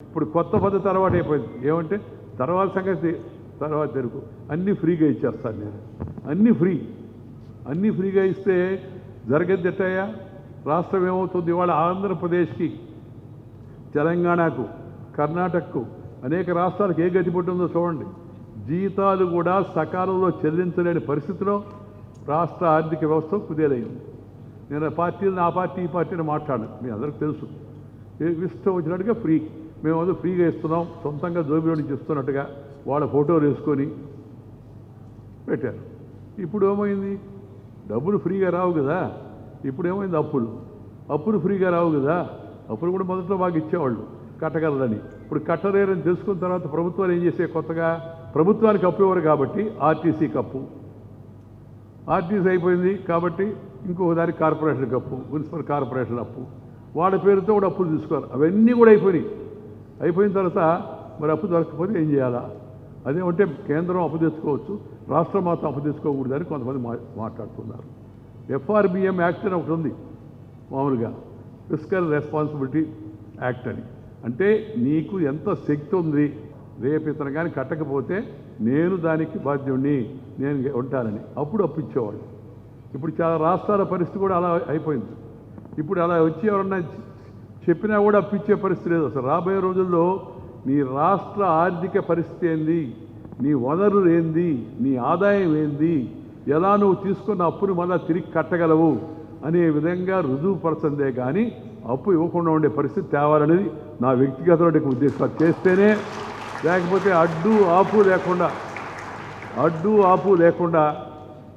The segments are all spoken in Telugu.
ఇప్పుడు కొత్త పద్ధతి అలవాటు అయిపోయింది. ఏమంటే తర్వాత సంగతి తర్వాత తెరుకు అన్నీ ఫ్రీగా ఇచ్చేస్తాను నేను. అన్నీ ఫ్రీ. అన్నీ ఫ్రీగా ఇస్తే జరగద్ది ఎట్టయ్యా? రాష్ట్రం ఏమవుతుంది? ఇవాళ ఆంధ్రప్రదేశ్కి తెలంగాణకు కర్ణాటకకు అనేక రాష్ట్రాలకు ఏ గతి పట్టిందో చూడండి. జీతాలు కూడా సకాలంలో చెల్లించలేని పరిస్థితిలో రాష్ట్ర ఆర్థిక వ్యవస్థ కుదేలైంది. నేను పార్టీలు నా పార్టీ ఈ పార్టీని మాట్లాడను. మీ అందరికి తెలుసు. ఇష్టం వచ్చినట్టుగా ఫ్రీ. మేము ఫ్రీగా ఇస్తున్నాం సొంతంగా జోబిలో నుంచి ఇస్తున్నట్టుగా వాళ్ళ ఫోటోలు వేసుకొని పెట్టారు. ఇప్పుడు ఏమైంది డబ్బులు ఫ్రీగా రావు కదా. ఇప్పుడు ఏమైంది అప్పులు? అప్పులు ఫ్రీగా రావు కదా. అప్పులు కూడా మొదట్లో బాగా ఇచ్చేవాళ్ళు కట్టగలరని. ఇప్పుడు కట్టలేరని తెలుసుకున్న తర్వాత ప్రభుత్వాలు ఏం చేసే కొత్తగా? ప్రభుత్వానికి అప్పు ఇవ్వరు కాబట్టి ఆర్టీసీ కప్పు. ఆర్టీసీ అయిపోయింది కాబట్టి ఇంకొక దాని కార్పొరేషన్ అప్పు మున్సిపల్ కార్పొరేషన్ అప్పు. వాళ్ళ పేరుతో కూడా అప్పులు తీసుకోవాలి. అవన్నీ కూడా అయిపోయినాయి. అయిపోయిన తర్వాత మరి అప్పు దొరకకపోతే ఏం చేయాలా? అదేమంటే కేంద్రం అప్పు తెచ్చుకోవచ్చు రాష్ట్రం మాత్రం అప్పు తెచ్చుకోకూడదని కొంతమంది మా మాట్లాడుతున్నారు. ఎఫ్ఆర్బిఎం యాక్ట్ అని ఒకటి ఉంది మామూలుగా ఫిస్కల్ రెస్పాన్సిబిలిటీ యాక్ట్ అని. అంటే నీకు ఎంత శక్తి ఉంది రేపు ఇతను కానీ కట్టకపోతే నేను దానికి బాధ్యుణ్ణి నేను ఉంటానని. అప్పుడు అప్పిచ్చేవాడు ఇప్పుడు చాలా రాష్ట్రాల పరిస్థితి కూడా అలా అయిపోయింది. ఇప్పుడు అలా వచ్చి ఎవరన్నా చెప్పినా కూడా అప్పిచ్చే పరిస్థితి లేదు. అసలు రాబోయే రోజుల్లో నీ రాష్ట్ర ఆర్థిక పరిస్థితి ఏంది? నీ వనరులు ఏంది? నీ ఆదాయం ఏంది? ఎలా నువ్వు తీసుకున్న అప్పును మళ్ళా తిరిగి కట్టగలవు? అనే విధంగా రుజువుపరచందే కానీ అప్పు ఇవ్వకుండా ఉండే పరిస్థితి తేవాలనేది నా వ్యక్తిగతమైన ఉద్దేశం. చేస్తేనే లేకపోతే అడ్డు ఆపు లేకుండా అడ్డు ఆపు లేకుండా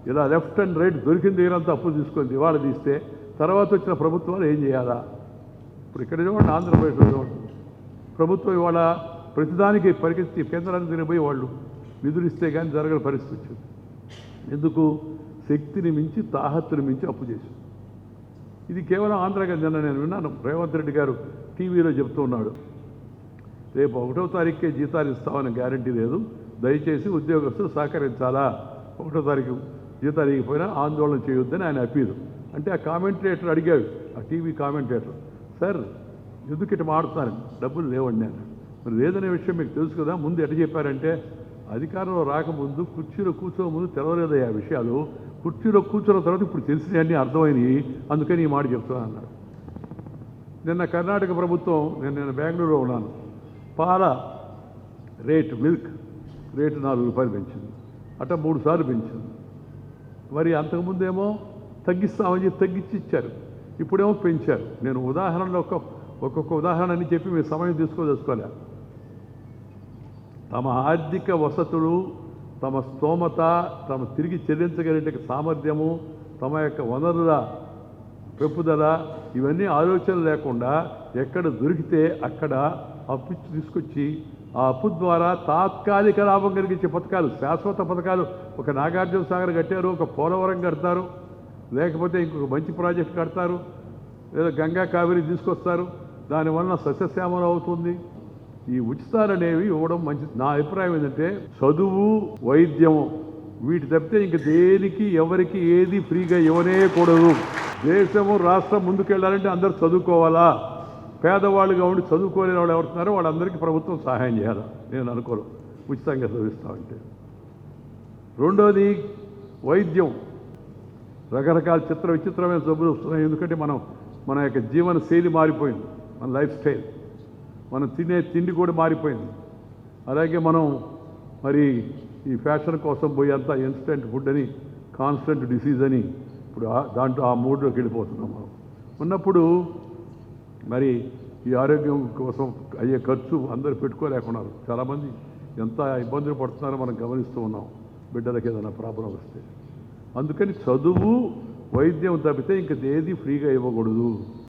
ఇలా లెఫ్ట్ అండ్ రైట్ దొరికింది దగ్గరంతా అప్పు తీసుకొని ఇవాళ తీస్తే తర్వాత వచ్చిన ప్రభుత్వాలు ఏం చేయాలా? ఇప్పుడు ఇక్కడ చూడండి ఆంధ్రప్రదేశ్లో చూడండి. ప్రభుత్వం ఇవాళ ప్రతిదానికి పరిగెత్తి కేంద్రానికి తిరిగిపోయి వాళ్ళు. నిధులు ఇస్తే కానీ జరగని పరిస్థితి వచ్చింది. ఎందుకు? శక్తిని మించి తాహత్తుని మించి అప్పు చేసి ఇది కేవలం ఆంధ్రగా నిన్న నేను విన్నాను. రేవంత్ రెడ్డి గారు టీవీలో చెప్తూ ఉన్నాడు. రేపు ఒకటో తారీఖుకే జీతాలు ఇస్తామని గ్యారంటీ లేదు. దయచేసి ఉద్యోగస్తులు సహకరించాలా? ఒకటో తారీఖు జీతాలు ఇకపోయినా ఆందోళన చేయొద్దని ఆయన అప్పీదు అంటే ఆ కామెంటేటర్ అడిగాడు ఆ టీవీ కామెంటేటర్ సార్ ఎందుకు ఇటు మాడుతున్నారు డబ్బులు లేవండి నేను మరి లేదనే విషయం మీకు తెలుసు కదా ముందు ఎట చెప్పారంటే అధికారంలో రాకముందు కుర్చీలో కూర్చోక ముందు తెలవలేదయ్యా ఆ విషయాలు. కుర్చీలో కూర్చున్న తర్వాత ఇప్పుడు తెలిసినవన్నీ అర్థమైనవి. అందుకని ఈ మాట చెప్తున్నాను అన్నాడు నిన్న కర్ణాటక ప్రభుత్వం నేను నేను బెంగళూరులో ఉన్నాను. పాల రేటు మిల్క్ రేటు నాలుగు రూపాయలు పెంచింది. అట్ట మూడు సార్లు పెంచింది. మరి అంతకుముందేమో తగ్గిస్తామని చెప్పి తగ్గించి ఇచ్చారు. ఇప్పుడేమో పెంచారు. నేను ఉదాహరణలో ఒక ఒక్కొక్క ఉదాహరణ అని చెప్పి మీరు సమయం తీసుకోదలుచుకోలే. తమ ఆర్థిక వసతులు తమ స్తోమత తమ తిరిగి చెల్లించగలిగే సామర్థ్యము తమ యొక్క వనరుల పెంపుదల ఇవన్నీ ఆలోచన లేకుండా ఎక్కడ దొరికితే అక్కడ అప్పు తీసుకొచ్చి ఆ అప్పు ద్వారా తాత్కాలిక లాభం కలిగించే పథకాలు శాశ్వత పథకాలు. ఒక నాగార్జున సాగర్ కట్టారు ఒక పోలవరం కడతారు. లేకపోతే ఇంకొక మంచి ప్రాజెక్ట్ కడతారు లేదా గంగా కావేరి తీసుకొస్తారు దానివల్ల సస్యశ్యామలం అవుతుంది. ఈ ఉచితాలు అనేవి ఇవ్వడం మంచిది. నా అభిప్రాయం ఏంటంటే చదువు వైద్యం వీటి తప్పితే ఇంక దేనికి ఎవరికి ఏది ఫ్రీగా ఇవ్వనేకూడదు దేశము రాష్ట్రం ముందుకెళ్ళాలంటే అందరూ చదువుకోవాలా? పేదవాళ్ళుగా ఉండి చదువుకోలేని వాళ్ళు ఎవరుతున్నారో వాళ్ళందరికీ ప్రభుత్వం సహాయం చేయాలి. నేను అనుకోను. ఉచితంగా చదివిస్తామంటే రెండోది వైద్యం. రకరకాల చిత్ర విచిత్రమైన జబ్బులు వస్తున్నాయి. ఎందుకంటే మనం మన యొక్క జీవన శైలి మారిపోయింది. మన లైఫ్ స్టైల్. మనం తినే తిండి కూడా మారిపోయింది. అలాగే మనం మరి ఈ ఫ్యాషన్ కోసం పోయేంత ఇన్స్టెంట్ ఫుడ్ అని కాన్స్టెంట్ డిసీజ్ అని ఇప్పుడు దాంట్లో ఆ మూడ్లోకి వెళ్ళిపోతున్నాం మనం. ఉన్నప్పుడు మరి ఈ ఆరోగ్యం కోసం అయ్యే ఖర్చు అందరూ పెట్టుకోలేకున్నారు. చాలామంది ఎంత ఇబ్బందులు పడుతున్నారో మనం గమనిస్తూ ఉన్నాం. బిడ్డలకి ఏదైనా ప్రాబ్లం వస్తే. అందుకని చదువు వైద్యం తప్పితే ఇంక ఏది ఫ్రీగా ఇవ్వకూడదు.